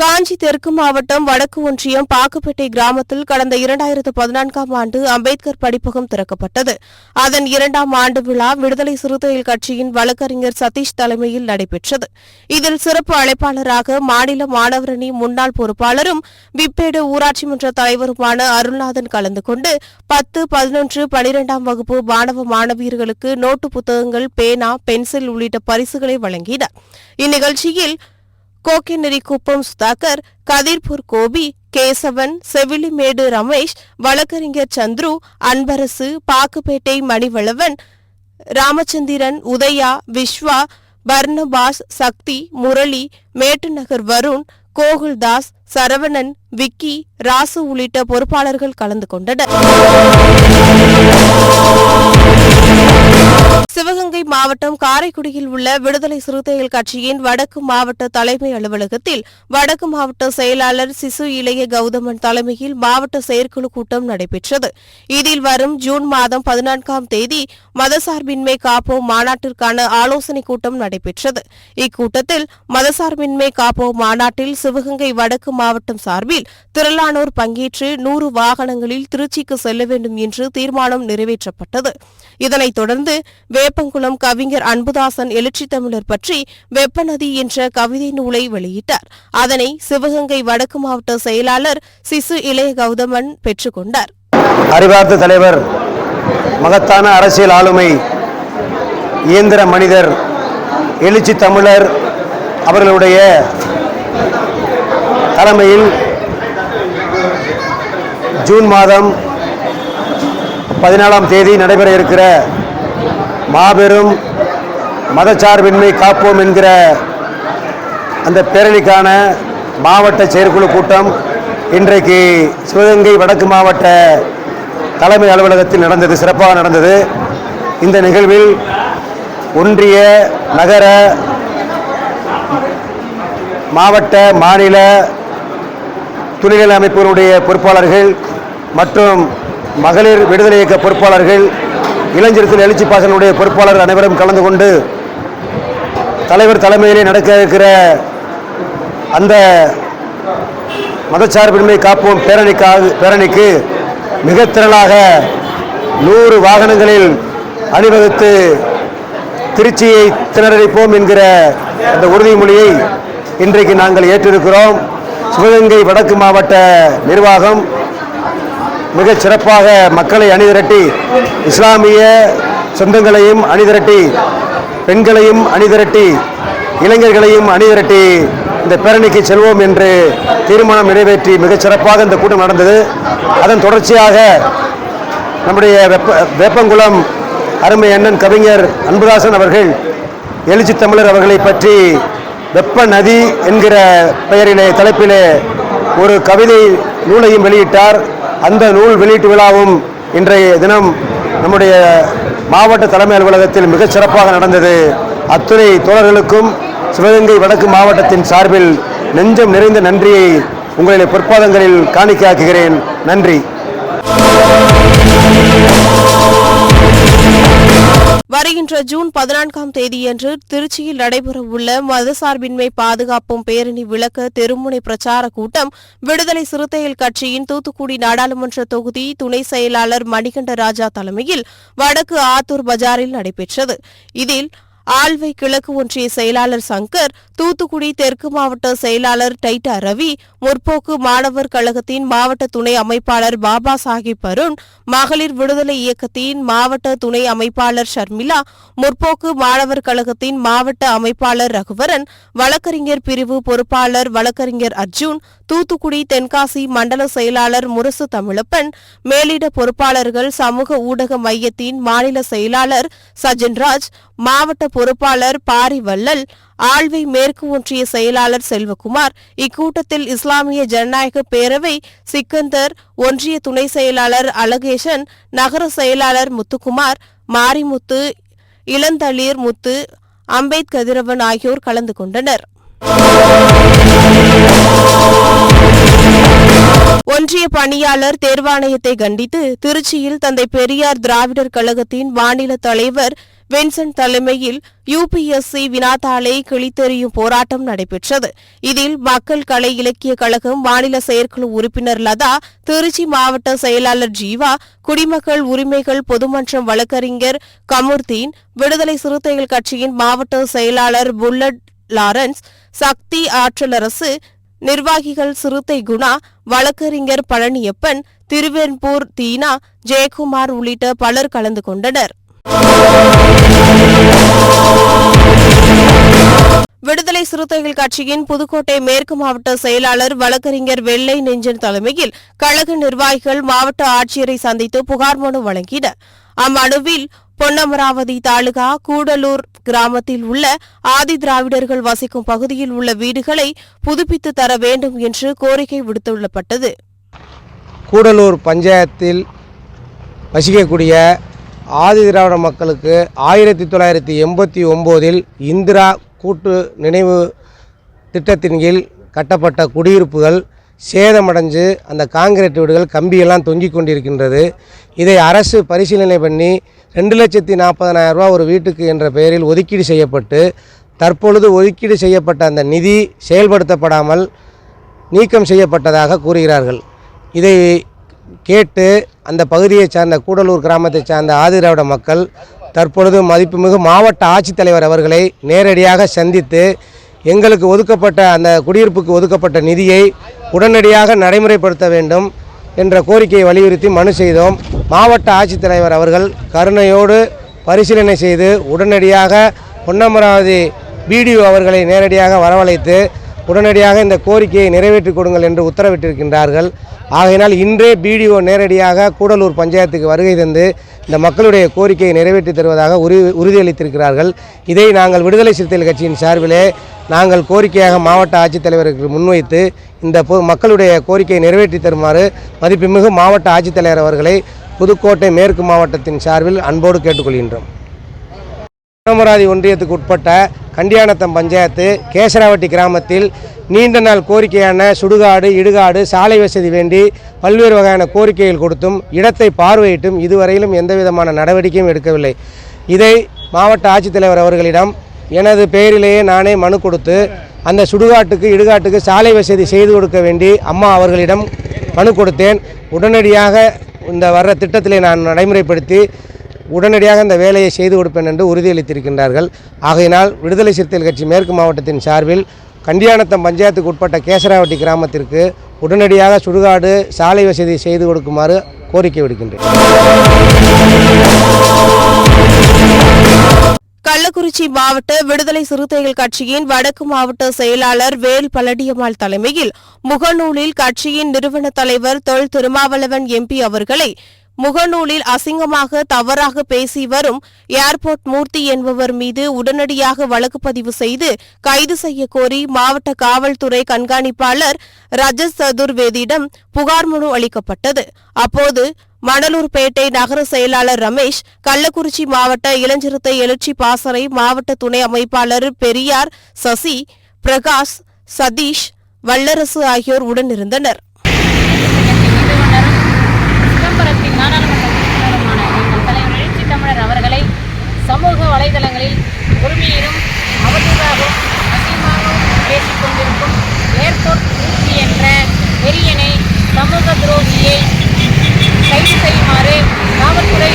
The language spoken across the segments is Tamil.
காஞ்சி தெற்கு மாவட்டம் வடக்கு ஒன்றியம் பாக்குப்பேட்டை கிராமத்தில் கடந்த இரண்டாயிரத்து பதினான்காம் ஆண்டு அம்பேத்கர் படிப்பகம் திறக்கப்பட்டது. அதன் இரண்டாம் ஆண்டு விழா விடுதலை சிறுத்தைகள் கட்சியின் வழக்கறிஞர் சதீஷ் தலைமையில் நடைபெற்றது. இதில் சிறப்பு அழைப்பாளராக மாநில மாணவரணி முன்னாள் பொறுப்பாளரும் விப்பேடு ஊராட்சி மன்ற தலைவருமான அருள்நாதன் கலந்து கொண்டு பத்து பதினொன்று பனிரெண்டாம் வகுப்பு மாணவ மாணவியர்களுக்கு நோட்டு புத்தகங்கள் பேனா பென்சில் உள்ளிட்ட பரிசுகளை வழங்கினார். இந்நிகழ்ச்சியில் கோக்கிநெறி குப்பம் சுதாகர் கதிர்பூர் கோபி கேசவன் செவிலிமேடு ரமேஷ் வழக்கறிஞர் சந்துரு அன்பரசு பாக்குப்பேட்டை மணிவளவன் ராமச்சந்திரன் உதயா விஸ்வா பர்னபாஸ் சக்தி முரளி மேட்டுநகர் வருண் கோகுல்தாஸ் சரவணன் விக்கி ராசு உள்ளிட்ட பொறுப்பாளர்கள் கலந்து கொண்டனர். சிவகங்கை மாவட்டம் காரைக்குடியில் உள்ள விடுதலை சிறுத்தைகள் கட்சியின் வடக்கு மாவட்ட தலைமை அலுவலகத்தில் வடக்கு மாவட்ட செயலாளர் சிசு இளைய கௌதமன் தலைமையில் மாவட்ட செயற்குழு கூட்டம் நடைபெற்றது. இதில் வரும் ஜூன் மாதம் பதினான்காம் தேதி மதசார்பின்மை காப்போம் மாநாட்டிற்கான ஆலோசனைக் கூட்டம் நடைபெற்றது. இக்கூட்டத்தில் மதசார்பின்மை காப்போம் மாநாட்டில் சிவகங்கை வடக்கு மாவட்டம் சார்பில் திரளானோர் பங்கேற்று நூறு வாகனங்களில் திருச்சிக்கு செல்ல வேண்டும் என்று தீர்மானம் நிறைவேற்றப்பட்டது. இதனைத் தொடர்ந்து வேப்பங்குளம் கவிஞர் அன்புதாசன் எழுச்சி தமிழர் பற்றி வெப்பநதி என்ற கவிதை நூலை வெளியிட்டார். அதனை சிவகங்கை வடக்கு மாவட்ட செயலாளர் சிசு இளைய கௌதமன் பெற்றுக்கொண்டார் அறிவார்ந்த தலைவர் மகத்தான அரசியல் ஆளுமை இயந்திர மனிதர் எழுச்சி தமிழர் அவர்களுடைய தலைமையில் ஜூன் மாதம் பதினாலாம் தேதி நடைபெற இருக்கிற மாபெரும் மதச்சார்பின்மை காப்போம் என்கிற அந்த பேரணிக்கான மாவட்ட செயற்குழு கூட்டம் இன்றைக்கு சிவகங்கை வடக்கு மாவட்ட தலைமை அலுவலகத்தில் நடந்தது சிறப்பாக நடந்தது. இந்த நிகழ்வில் ஒன்றிய நகர மாவட்ட மாநில துணிகள் அமைப்புகளுடைய பொறுப்பாளர்கள் மற்றும் மகளிர் விடுதலை இயக்க பொறுப்பாளர்கள் இளைஞர்கள் எழுச்சி பாசனுடைய பொறுப்பாளர் அனைவரும் கலந்து கொண்டு தலைவர் தலைமையிலே நடக்க இருக்கிற அந்த மதச்சார்பின்மை காப்போம் பேரணிக்காக பேரணிக்கு மிக திரளாக நூறு வாகனங்களில் அணிவகுத்து திருச்சியை திணறடிப்போம் என்கிற அந்த உறுதிமொழியை இன்றைக்கு நாங்கள் ஏற்றிருக்கிறோம். சிவகங்கை வடக்கு மாவட்ட நிர்வாகம் மிகச் சிறப்பாக மக்களை அணிதிரட்டி இஸ்லாமிய சொந்தங்களையும் அணிதிரட்டி பெண்களையும் அணிதிரட்டி இளைஞர்களையும் அணிதிரட்டி இந்த பேரணிக்கு செல்வோம் என்று தீர்மானம் நிறைவேற்றி மிகச் சிறப்பாக இந்த கூட்டம் நடந்தது. அதன் தொடர்ச்சியாக நம்முடைய வெப்ப வேப்பங்குளம் அருமை அண்ணன் கவிஞர் அன்புதாசன் அவர்கள் எழுச்சி தமிழர் அவர்களை பற்றி வெப்ப நதி என்கிற பெயரிலே தலைப்பிலே ஒரு கவிதை நூலையும் வெளியிட்டார். அந்த நூல் வெளியீட்டு விழாவும் இன்றைய தினம் நம்முடைய மாவட்ட தலைமை அலுவலகத்தில் மிகச் சிறப்பாக நடந்தது. அத்துறை தோழர்களுக்கும் சிவகங்கை வடக்கு மாவட்டத்தின் சார்பில் நெஞ்சம் நிறைந்த நன்றியை உங்களுடைய பொற்பாதங்களில் காணிக்கையாக்குகிறேன். நன்றி. வருகின்ற ஜூன் பதினான்காம் தேதியன்று திருச்சியில் நடைபெறவுள்ள மதசார்பின்மை பாதுகாப்பும் பேரணி விளக்க தெருமுனை பிரச்சார கூட்டம் விடுதலை சிறுத்தைகள் கட்சியின் தூத்துக்குடி நாடாளுமன்ற தொகுதி துணை செயலாளர் மணிகண்ட ராஜா தலைமையில் வடக்கு ஆத்தூர் பஜாரில் நடைபெற்றது. இதில் ஆல்வை கிழக்கு ஒன்றிய செயலாளர் சங்கர் தூத்துக்குடி தெற்கு மாவட்ட செயலாளர் டைட்டா ரவி முற்போக்கு மாணவர் கழகத்தின் மாவட்ட துணை அமைப்பாளர் பாபா சாஹிப் அருண் மகளிர் விடுதலை இயக்கத்தின் மாவட்ட துணை அமைப்பாளர் ஷர்மிளா முற்போக்கு மாணவர் கழகத்தின் மாவட்ட அமைப்பாளர் ரகுவரன் வழக்கறிஞர் பிரிவு பொறுப்பாளர் வழக்கறிஞர் அர்ஜுன் தூத்துக்குடி தென்காசி மண்டல செயலாளர் முரசு தமிழப்பன் மேலிட பொறுப்பாளர்கள் சமூக ஊடக மையத்தின் மாநில செயலாளர் சஜன்ராஜ் மாவட்ட பொறுப்பாளர் பாரிவள்ளல் ஆழ்வை மேற்கு ஒன்றிய செயலாளர் செல்வகுமார் இக்கூட்டத்தில் இஸ்லாமிய ஜனநாயக பேரவை சிக்கந்தர் ஒன்றிய துணை செயலாளர் அழகேசன் நகர செயலாளர் முத்துக்குமார் மாரிமுத்து இளந்தளிர் முத்து அம்பேத் கதிரவன் ஆகியோர் கலந்து கொண்டனர். ஒன்றிய பணியாளர் தேர்வாணையத்தை கண்டித்து திருச்சியில் தந்தை பெரியார் திராவிடர் கழகத்தின் மாநில தலைவர் வின்சென்ட் தலைமையில் யுபிஎஸ்சி வினாத்தாளை கிழித்தெறியும் போராட்டம் நடைபெற்றது. இதில் மக்கள் கலை இலக்கிய கழகம் மாநில செயற்குழு உறுப்பினர் லதா திருச்சி மாவட்ட செயலாளர் ஜீவா குடிமக்கள் உரிமைகள் பொதுமன்றம் வழக்கறிஞர் கமுர்தீன் விடுதலை சிறுத்தைகள் கட்சியின் மாவட்ட செயலாளர் புல்லட் லாரன்ஸ் சக்தி ஆற்றலரசு நிர்வாகிகள் சிறுத்தை குணா வழக்கறிஞர் பழனியப்பன் திருவென்பூர் தீனா ஜெயக்குமார் உள்ளிட்ட பலர் கலந்து கொண்டனர். விடுதலை சிறுத்தைகள் கட்சியின் புதுக்கோட்டை மேற்கு மாவட்ட செயலாளர் வழக்கறிஞர் வெள்ளை நெஞ்சன் தலைமையில் கழக நிர்வாகிகள் மாவட்ட ஆட்சியரை சந்தித்து புகார் மனு வழங்கினர். அம்மனுவில் பொன்னமராவதி தாலுகா கூடலூர் கிராமத்தில் உள்ள ஆதி திராவிடர்கள் வசிக்கும் பகுதியில் உள்ள வீடுகளை புதுப்பித்து தர வேண்டும் என்று கோரிக்கை விடுத்துள்ளப்பட்டது. கூடலூர் பஞ்சாயத்தில் வசிக்கக்கூடிய ஆதி திராவிட மக்களுக்கு ஆயிரத்தி தொள்ளாயிரத்தி எண்பத்தி ஒம்போதில் இந்திரா கூட்டு நினைவு திட்டத்தின் கீழ் கட்டப்பட்ட குடியிருப்புகள் சேதமடைஞ்சு அந்த காங்கிரீட் வீடுகள் கம்பியெல்லாம் தொங்கிக் கொண்டிருக்கின்றது. இதை அரசு பரிசீலனை பண்ணி ரெண்டு லட்சத்தி நாற்பதனாயிரம் ரூபா ஒரு வீட்டுக்கு என்ற பெயரில் ஒதுக்கீடு செய்யப்பட்டு தற்பொழுது ஒதுக்கீடு செய்யப்பட்ட அந்த நிதி செயல்படுத்தப்படாமல் நீக்கம் செய்யப்பட்டதாக கூறுகிறார்கள். இதை கேட்டு அந்த பகுதியைச் சார்ந்த கூடலூர் கிராமத்தைச் சார்ந்த ஆதிராவிட மக்கள் தற்பொழுது மதிப்புமிகு மாவட்ட ஆட்சித்தலைவர் அவர்களை நேரடியாக சந்தித்து எங்களுக்கு ஒதுக்கப்பட்ட அந்த குடியிருப்புக்கு ஒதுக்கப்பட்ட நிதியை உடனடியாக நடைமுறைப்படுத்த வேண்டும் என்ற கோரிக்கையை வலியுறுத்தி மனு செய்தோம். மாவட்ட ஆட்சித்தலைவர் அவர்கள் கருணையோடு பரிசீலனை செய்து உடனடியாக பொன்னமராவதி பிடிஓ அவர்களை நேரடியாக வரவழைத்து உடனடியாக இந்த கோரிக்கையை நிறைவேற்றி கொடுங்கள் என்று உத்தரவிட்டிருக்கின்றார்கள். ஆகையினால் இன்றே பிடிஓ நேரடியாக கூடலூர் பஞ்சாயத்துக்கு வருகை தந்து இந்த மக்களுடைய கோரிக்கையை நிறைவேற்றி தருவதாக உறு உறுதியளித்திருக்கிறார்கள். இதை நாங்கள் விடுதலை சிறுத்தைகள் கட்சியின் சார்பிலே நாங்கள் கோரிக்கையாக மாவட்ட ஆட்சித்தலைவருக்கு முன்வைத்து இந்த பொ மக்களுடைய கோரிக்கையை நிறைவேற்றி தருமாறு மதிப்புமிகு மாவட்ட ஆட்சித்தலைவர் அவர்களை புதுக்கோட்டை மேற்கு மாவட்டத்தின் சார்பில் அன்போடு கேட்டுக்கொள்கின்றோம். திருமராதி ஒன்றியத்துக்கு உட்பட்ட கண்டியானத்தம் பஞ்சாயத்து கேசராவட்டி கிராமத்தில் நீண்ட நாள் கோரிக்கையான சுடுகாடு இடுகாடு சாலை வசதி வேண்டி பல்வேறு வகையான கோரிக்கைகள் கொடுத்தும் இடத்தை பார்வையிட்டும் இதுவரையிலும் எந்தவிதமான நடவடிக்கையும் எடுக்கவில்லை. இதை மாவட்ட ஆட்சித்தலைவர் அவர்களிடம் எனது பெயரிலேயே நானே மனு கொடுத்து அந்த சுடுகாட்டுக்கு இடுகாட்டுக்கு சாலை வசதி செய்து கொடுக்க வேண்டி அம்மா அவர்களிடம் மனு கொடுத்தேன். உடனடியாக இந்த வர்ற திட்டத்திலே நான் நடைமுறைப்படுத்தி உடனடியாக இந்த வேலையை செய்து கொடுப்பேன் என்று உறுதியளித்திருக்கின்றார்கள். ஆகையினால் விடுதலை சிறுத்தைகள் கட்சி மேற்கு மாவட்டத்தின் சார்பில் கண்டியானத்தம் பஞ்சாயத்துக்கு உட்பட்ட கேசராவட்டி கிராமத்திற்கு உடனடியாக சுடுகாடு சாலை வசதி செய்து கொடுக்குமாறு கோரிக்கை விடுக்கின்றேன். கள்ளக்குறிச்சி மாவட்ட விடுதலை சிறுத்தைகள் கட்சியின் வடக்கு மாவட்ட செயலாளர் வேல் பழனியம்மாள் தலைமையில் முகநூலில் கட்சியின் நிறுவன தலைவர் தொல் திருமாவளவன் எம்பி அவர்களை முகநூலில் அசிங்கமாக தவறாக பேசி வரும் ஏர்போர்ட் மூர்த்தி என்பவர் மீது உடனடியாக வழக்கு பதிவு செய்து கைது செய்ய கோரி மாவட்ட காவல்துறை கண்காணிப்பாளர் ரஜத் சதுர்வேதியிடம் புகார் மனு அளிக்கப்பட்டது. அப்போது மணலூர்பேட்டை நகர செயலாளர் ரமேஷ் கள்ளக்குறிச்சி மாவட்ட இளஞ்சிறுத்தை எழுச்சி பாசறை மாவட்ட துணை அமைப்பாளர் பெரியார் சசி பிரகாஷ் சதீஷ் வல்லரசு ஆகியோர் உடனிருந்தனர். சிதம்பரத்தின் நாடாளுமன்ற உறுப்பினருமான எங்கள் தலைவர் எழுச்சி தமிழர் அவர்களை சமூக வலைதளங்களில் உரிமையிலும் அவதூறாகவும் அசிங்கமாகவும் பேசிக் கொண்டிருக்கும் ஏர்போர்ட் ஊர்தி என்ற வெறியனை சமூக துரோகியை கைது செய்யுமாறு காவல்துறை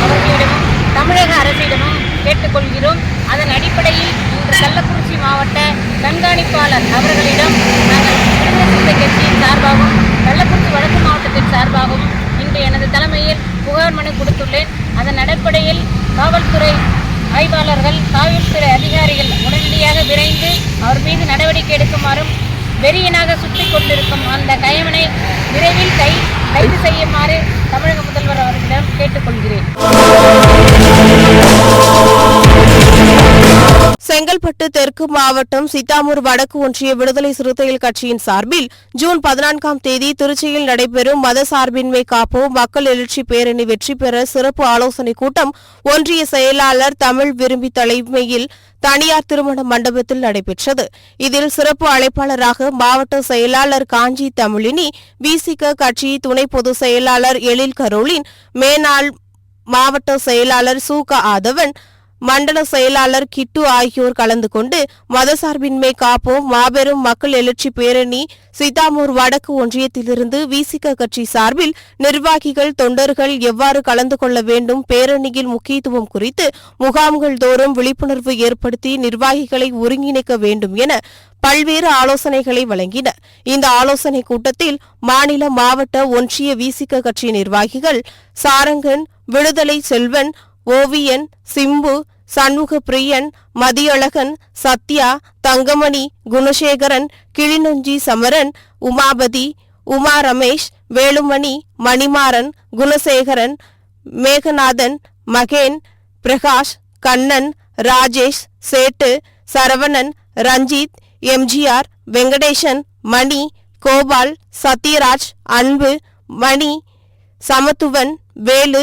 அவர்களிடமும் தமிழக அரசிடமும் கேட்டுக்கொள்கிறோம். அதன் அடிப்படையில் இன்று கள்ளக்குறிச்சி மாவட்ட கண்காணிப்பாளர் அவர்களிடம் நாங்கள் விடுதலை கட்சியின் சார்பாகவும் கள்ளக்குறிச்சி வடக்கு மாவட்டத்தின் சார்பாகவும் இன்று எனது தலைமையில் புகார் மனு கொடுத்துள்ளேன். அதன் அடிப்படையில் காவல்துறை ஆய்வாளர்கள் காவல்துறை அதிகாரிகள் உடனடியாக விரைந்து அவர் மீது நடவடிக்கை எடுக்குமாறும் வெறியனாக சுற்றி கொண்டிருக்கும் அந்த கயவனை விரைவில் கை கைது செய்யுமாறு தமிழக முதல்வர் அவர்களிடம் கேட்டுக்கொள்கிறேன். செங்கல்பட்டு தெற்கு மாவட்டம் சித்தாமூர் வடக்கு ஒன்றிய விடுதலை சிறுத்தைகள் கட்சியின் சார்பில் ஜூன் பதினான்காம் தேதி திருச்சியில் நடைபெறும் மத சார்பின்மை காப்போம் மக்கள் எழுச்சி பேரணி வெற்றி பெற சிறப்பு ஆலோசனைக் கூட்டம் ஒன்றிய செயலாளர் தமிழ் விரும்பி தலைமையில் தனியார் திருமண மண்டபத்தில் நடைபெற்றது. இதில் சிறப்பு அழைப்பாளராக மாவட்ட செயலாளர் காஞ்சி தமிழினி விசிக கட்சி துணை பொதுச் செயலாளர் எழில் கரோலின் மேனாள் மாவட்ட செயலாளர் சூக ஆதவன் மண்டல செயலாளர் கிட்டு ஆகியோர் கலந்து கொண்டு மதசார்பின்மை காப்போம் மாபெரும் மக்கள் எழுச்சி பேரணி சீதாமூர் வடக்கு ஒன்றியத்திலிருந்து விசிக கட்சி சார்பில் நிர்வாகிகள் தொண்டர்கள் எவ்வாறு கலந்து கொள்ள வேண்டும் பேரணியில் முக்கியத்துவம் குறித்து முகாம்கள் தோறும் விழிப்புணர்வு ஏற்படுத்தி நிர்வாகிகளை ஒருங்கிணைக்க வேண்டும் என பல்வேறு ஆலோசனைகளை வழங்கின இந்த ஆலோசனைக் கூட்டத்தில் மாநில மாவட்ட ஒன்றிய விசிக கட்சி நிர்வாகிகள் சாரங்கன் விடுதலை செல்வன் ஓவியன் சிம்பு சண்முக பிரியன் மதியழகன் சத்யா தங்கமணி குணசேகரன் கிளிநொஞ்சி சமரன் உமாபதி உமா ரமேஷ் வேலுமணி மணிமாறன் குணசேகரன் மேகநாதன் மகேன் பிரகாஷ் கண்ணன் ராஜேஷ் சேட்டு சரவணன் ரஞ்சித் எம்ஜிஆர் வெங்கடேசன் மணி கோபால் சத்யராஜ் அன்பு மணி சமத்துவன் வேலு